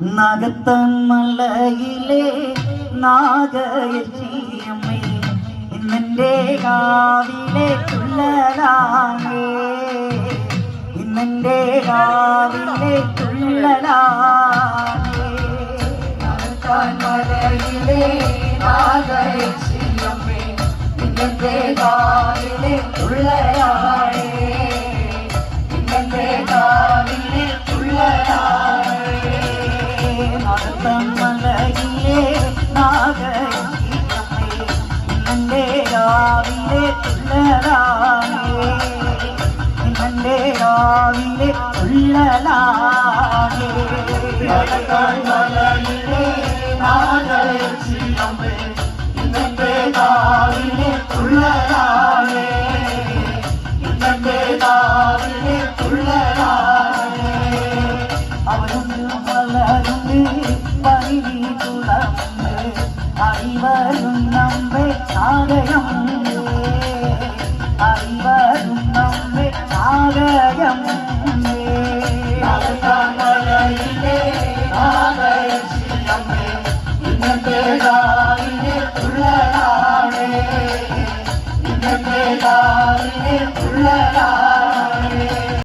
നഗത്തൻ മലയിലെ നാഗയച്ചിയമ്മേ ഇന്നെന്റെ കാവിലെ തുള്ളലാണേ ഇന്നെന്റെ കാവിലെ തുള്ളലാണേ നഗത്തൻ മലയിലെ നാഗയച്ചിയമ്മേ ഇന്നെന്റെ കാവിലെ തുള്ളലാണേ ഇന്നെന്റെ രാവിലെ തുള്ളലാണേ നിന്നെ രാവിലെ തുള്ളലാണേ നടത്തമ്മലയിലെ നാഗരിയമ്മേ ഇന്നെന്റെ രാവിലെ തുള്ളലാണേ ഇന്നെന്റെ രാവിലെ തുള്ളലാണേ അവരുണ്ട് വളരുണ്ട്